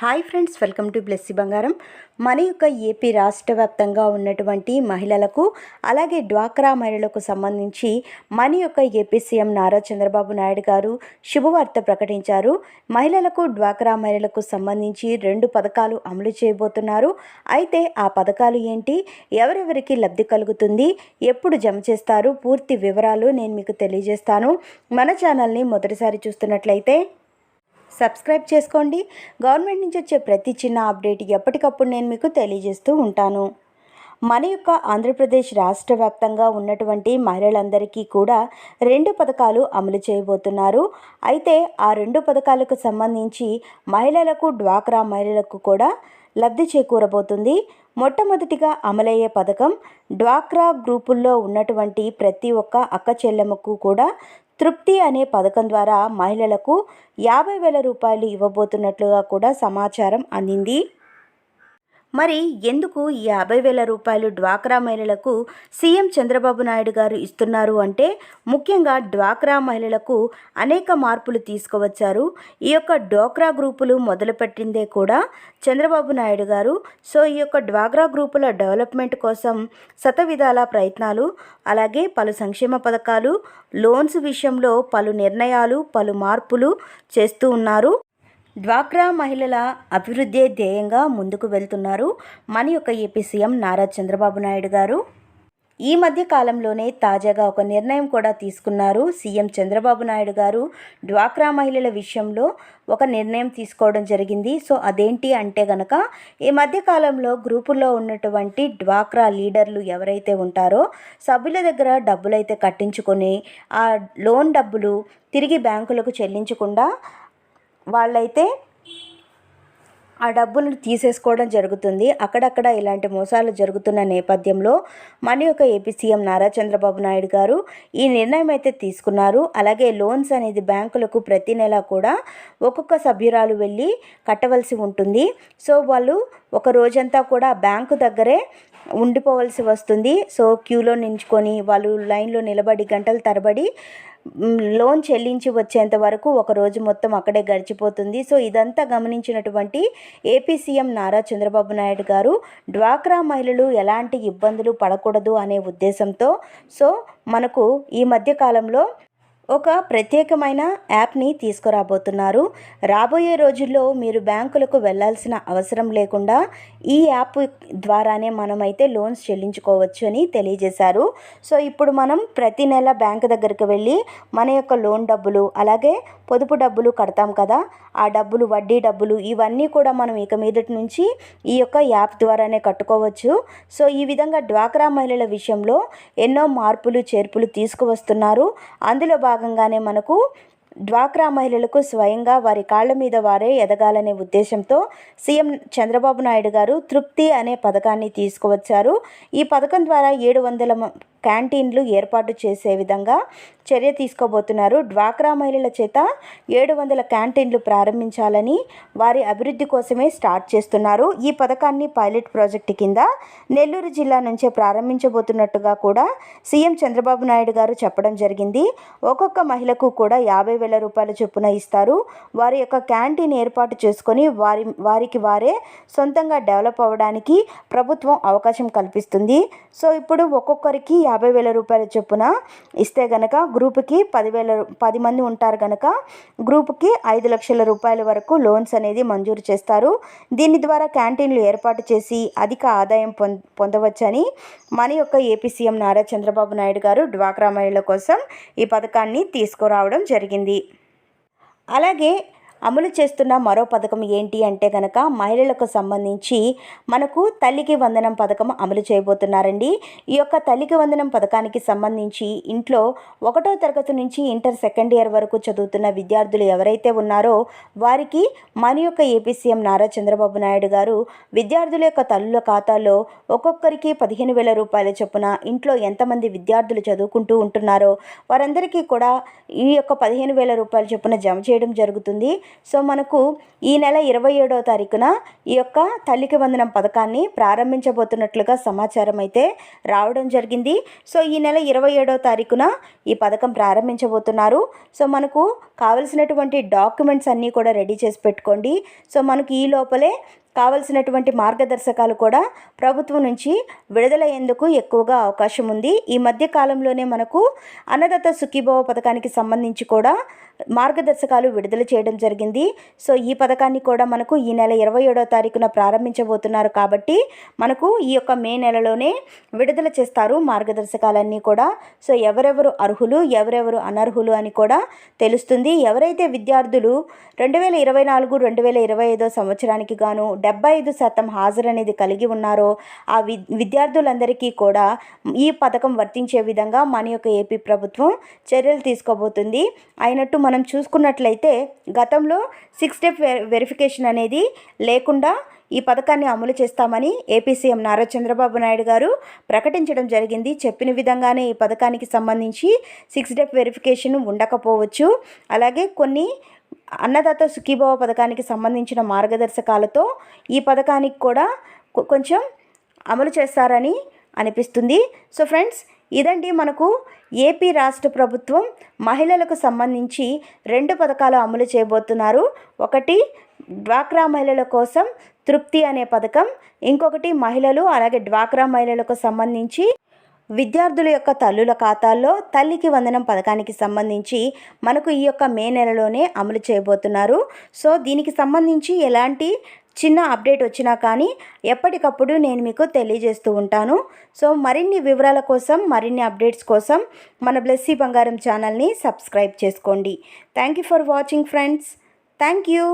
Hi friends welcome to Blessy Bangaram. మన యొక్క AP రాష్ట్ర వ్యాప్తంగా ఉన్నటువంటి మహిళలకు అలాగే డ్వాక్రా మహిళలకు సంబంధించి మన యొక్క ఏపీ సీఎం నారా చంద్రబాబు నాయుడు గారు శుభవార్త ప్రకటించారు. మహిళలకు డ్వాక్రా మహిళలకు సంబంధించి రెండు పథకాలు అమలు చేయబోతున్నారు. అయితే ఆ పథకాలు ఏంటి? ఎవరెవరికి లబ్ధి కలుగుతుంది? ఎప్పుడు జమ చేస్తారు? పూర్తి వివరాలు నేను మీకు తెలియజేస్తాను. మన ఛానల్ని మొదటిసారి చూస్తున్నట్లయితే సబ్స్క్రైబ్ చేసుకోండి. గవర్నమెంట్ నుంచి వచ్చే ప్రతి చిన్న అప్డేట్ ఎప్పటికప్పుడు నేను మీకు తెలియజేస్తూ ఉంటాను. మన యొక్క ఆంధ్రప్రదేశ్ రాష్ట్ర వ్యాప్తంగా ఉన్నటువంటి మహిళలందరికీ కూడా రెండు పథకాలు అమలు చేయబోతున్నారు. అయితే ఆ రెండు పథకాలకు సంబంధించి మహిళలకు డ్వాక్రా మహిళలకు కూడా లబ్ధి చేకూరబోతుంది. మొట్టమొదటిగా అమలయ్యే పథకం డ్వాక్రా గ్రూపుల్లో ఉన్నటువంటి ప్రతి ఒక్క అక్క చెల్లెమ్మకు కూడా తృప్తి అనే పథకం ద్వారా మహిళలకు యాభై వేల రూపాయలు ఇవ్వబోతున్నట్లుగా కూడా సమాచారం అందింది. మరి ఎందుకు ఈ యాభై వేల రూపాయలు డ్వాక్రా మహిళలకు సీఎం చంద్రబాబు నాయుడు గారు ఇస్తున్నారు అంటే ముఖ్యంగా డ్వాక్రా మహిళలకు అనేక మార్పులు తీసుకువచ్చారు. ఈ యొక్క డ్వాక్రా గ్రూపులు మొదలుపెట్టిందే కూడా చంద్రబాబు నాయుడు గారు. సో ఈ యొక్క డ్వాక్రా గ్రూపుల డెవలప్మెంట్ కోసం శతవిధాల ప్రయత్నాలు అలాగే పలు సంక్షేమ పథకాలు లోన్స్ విషయంలో పలు నిర్ణయాలు పలు మార్పులు చేస్తూ ఉన్నారు. డ్వాక్రా మహిళల అభివృద్ధి ధ్యేయంగా ముందుకు వెళ్తున్నారు. మన యొక్క ఏపీ సీఎం నారా చంద్రబాబు నాయుడు గారు. ఈ మధ్య కాలంలోనే తాజాగా ఒక నిర్ణయం కూడా తీసుకున్నారు సీఎం చంద్రబాబు నాయుడు గారు. డ్వాక్రా మహిళల విషయంలో ఒక నిర్ణయం తీసుకోవడం జరిగింది. సో అదేంటి అంటే గనక ఈ మధ్య కాలంలో గ్రూపుల్లో ఉన్నటువంటి డ్వాక్రా లీడర్లు ఎవరైతే ఉంటారో సభ్యుల దగ్గర డబ్బులైతే కట్టించుకొని ఆ లోన్ డబ్బులు తిరిగి బ్యాంకులకు చెల్లించకుండా వాళ్ళైతే ఆ డబ్బులను తీసేసుకోవడం జరుగుతుంది. అక్కడక్కడ ఇలాంటి మోసాలు జరుగుతున్న నేపథ్యంలో మన యొక్క ఏపీ సీఎం నారా చంద్రబాబు నాయుడు గారు ఈ నిర్ణయం అయితే తీసుకున్నారు. అలాగే లోన్స్ అనేది బ్యాంకులకు ప్రతి నెల కూడా ఒక్కొక్క సభ్యురాలు వెళ్ళి కట్టవలసి ఉంటుంది. సో వాళ్ళు ఒక రోజంతా కూడా బ్యాంకు దగ్గరే ఉండిపోవలసి వస్తుంది. సో క్యూలో నించుకొని వాళ్ళు లైన్లో నిలబడి గంటల తరబడి లోన్ చెల్లించి వచ్చేంత వరకు ఒక రోజు మొత్తం అక్కడే గడిచిపోతుంది. సో ఇదంతా గమనించినటువంటి ఏపీ సీఎం నారా చంద్రబాబు నాయుడు గారు డ్వాక్రా మహిళలు ఎలాంటి ఇబ్బందులు పడకూడదు అనే ఉద్దేశంతో సో మనకు ఈ మధ్య కాలంలో ఒక ప్రత్యేకమైన యాప్ని తీసుకురాబోతున్నారు. రాబోయే రోజుల్లో మీరు బ్యాంకులకు వెళ్ళాల్సిన అవసరం లేకుండా ఈ యాప్ ద్వారానే మనమైతే లోన్స్ చెల్లించుకోవచ్చు అని తెలియజేశారు. సో ఇప్పుడు మనం ప్రతి నెల బ్యాంక్ దగ్గరికి వెళ్ళి మన యొక్క లోన్ డబ్బులు అలాగే పొదుపు డబ్బులు కడతాం కదా ఆ డబ్బులు వడ్డీ డబ్బులు ఇవన్నీ కూడా మనం ఇక మీదటి నుంచి ఈ యొక్క యాప్ ద్వారానే కట్టుకోవచ్చు. సో ఈ విధంగా డ్వాక్రా మహిళల విషయంలో ఎన్నో మార్పులు చేర్పులు తీసుకువస్తున్నారు. అందులో భాగంగానే మనకు డ్వాక్రా మహిళలకు స్వయంగా వారి కాళ్ళ మీద వారే ఎదగాలనే ఉద్దేశంతో సీఎం చంద్రబాబు నాయుడు గారు తృప్తి అనే పథకాన్ని తీసుకువచ్చారు. ఈ పథకం ద్వారా ఏడు వందల క్యాంటీన్లు ఏర్పాటు చేసే విధంగా చర్య తీసుకోబోతున్నారు. డ్వాక్రా మహిళల చేత ఏడు వందల క్యాంటీన్లు ప్రారంభించాలని వారి అభివృద్ధి కోసమే స్టార్ట్ చేస్తున్నారు. ఈ పథకాన్ని పైలట్ ప్రాజెక్టు కింద నెల్లూరు జిల్లా నుంచే ప్రారంభించబోతున్నట్టుగా కూడా సీఎం చంద్రబాబు నాయుడు గారు చెప్పడం జరిగింది. ఒక్కొక్క మహిళకు కూడా యాభై వేల రూపాయల చొప్పున ఇస్తారు. వారి యొక్క క్యాంటీన్ ఏర్పాటు చేసుకొని వారి వారికి వారే సొంతంగా డెవలప్ అవ్వడానికి ప్రభుత్వం అవకాశం కల్పిస్తుంది. సో ఇప్పుడు ఒక్కొక్కరికి యాభై వేల రూపాయల చొప్పున ఇస్తే గనక గ్రూప్కి పదివేల పది మంది ఉంటారు కనుక గ్రూప్కి ఐదు లక్షల రూపాయల వరకు లోన్స్ అనేది మంజూరు చేస్తారు. దీని ద్వారా క్యాంటీన్లు ఏర్పాటు చేసి అధిక ఆదాయం పొందవచ్చని మన యొక్క ఏపీ సీఎం నారా చంద్రబాబు నాయుడు గారు డ్వాక్రా మహిళల కోసం ఈ పథకాన్ని తీసుకురావడం జరిగింది. అలాగే అమలు చేస్తున్న మరో పథకం ఏంటి అంటే కనుక మహిళలకు సంబంధించి మనకు తల్లికి వందనం పథకం అమలు చేయబోతున్నారండి. ఈ యొక్క తల్లికి వందనం పథకానికి సంబంధించి ఇంట్లో ఒకటో తరగతి నుంచి ఇంటర్ సెకండ్ ఇయర్ వరకు చదువుతున్న విద్యార్థులు ఎవరైతే ఉన్నారో వారికి మన యొక్క ఏపీ సీఎం నారా చంద్రబాబు నాయుడు గారు విద్యార్థుల యొక్క తల్లుల ఖాతాలో ఒక్కొక్కరికి పదిహేను వేల రూపాయల చొప్పున ఇంట్లో ఎంతమంది విద్యార్థులు చదువుకుంటూ ఉంటున్నారో వారందరికీ కూడా ఈ యొక్క పదిహేను వేల రూపాయల చొప్పున జమ చేయడం జరుగుతుంది. సో మనకు ఈ నెల ఇరవై ఏడవ తారీఖున ఈ యొక్క తల్లికి వందనం పథకాన్ని ప్రారంభించబోతున్నట్లుగా సమాచారం అయితే రావడం జరిగింది. సో ఈ నెల ఇరవై ఏడవ తారీఖున ఈ పథకం ప్రారంభించబోతున్నారు. సో మనకు కావలసినటువంటి డాక్యుమెంట్స్ అన్నీ కూడా రెడీ చేసి పెట్టుకోండి. సో మనకు ఈ లోపలే కావలసినటువంటి మార్గదర్శకాలు కూడా ప్రభుత్వం నుంచి విడుదలయ్యేందుకు ఎక్కువగా అవకాశం ఉంది. ఈ మధ్య కాలంలోనే మనకు అన్నదాత సుఖీభవ పథకానికి సంబంధించి కూడా మార్గదర్శకాలు విడుదల చేయడం జరిగింది. సో ఈ పథకాన్ని కూడా మనకు ఈ నెల ఇరవై ఏడవ తారీఖున ప్రారంభించబోతున్నారు కాబట్టి మనకు ఈ యొక్క మే నెలలోనే విడుదల చేస్తారు మార్గదర్శకాలన్నీ కూడా. సో ఎవరెవరు అర్హులు ఎవరెవరు అనర్హులు అని కూడా తెలుస్తుంది. ఎవరైతే విద్యార్థులు రెండు వేల ఇరవై నాలుగు రెండు వేల ఇరవై ఐదో సంవత్సరానికి గాను డెబ్బై ఐదు శాతం హాజరు అనేది కలిగి ఉన్నారో ఆ వి విద్యార్థులందరికీ కూడా ఈ పథకం వర్తించే విధంగా మన యొక్క ఏపీ ప్రభుత్వం చర్యలు తీసుకోబోతుంది. అయినట్టు మనం చూసుకున్నట్లయితే గతంలో సిక్స్ స్టెప్ వెరిఫికేషన్ అనేది లేకుండా ఈ పథకాన్ని అమలు చేస్తామని ఏపీ సీఎం నారా చంద్రబాబు నాయుడు గారు ప్రకటించడం జరిగింది. చెప్పిన విధంగానే ఈ పథకానికి సంబంధించి సిక్స్ డెప్ వెరిఫికేషన్ ఉండకపోవచ్చు. అలాగే కొన్ని అన్నదాత సుఖీభవ పథకానికి సంబంధించిన మార్గదర్శకాలతో ఈ పథకానికి కూడా కొంచెం అమలు చేస్తారని అనిపిస్తుంది. సో ఫ్రెండ్స్ ఇదండి మనకు ఏపీ రాష్ట్ర ప్రభుత్వం మహిళలకు సంబంధించి రెండు పథకాలు అమలు చేయబోతున్నారు. ఒకటి డ్వాక్రా మహిళల కోసం తృప్తి అనే పథకం. ఇంకొకటి మహిళలు అలాగే డ్వాక్రా మహిళలకు సంబంధించి విద్యార్థుల యొక్క తల్లుల ఖాతాల్లో తల్లికి వందనం పథకానికి సంబంధించి మనకు ఈ యొక్క మే నెలలోనే అమలు చేయబోతున్నారు. సో దీనికి సంబంధించి ఎలాంటి చిన్న అప్డేట్ వచ్చినా కానీ ఎప్పటికప్పుడు నేను మీకు తెలియజేస్తూ ఉంటాను. సో మరిన్ని వివరాల కోసం మరిన్ని అప్డేట్స్ కోసం మన బ్లెస్సీ బంగారం ఛానల్ని సబ్స్క్రైబ్ చేసుకోండి. Thank you for watching friends. Thank you.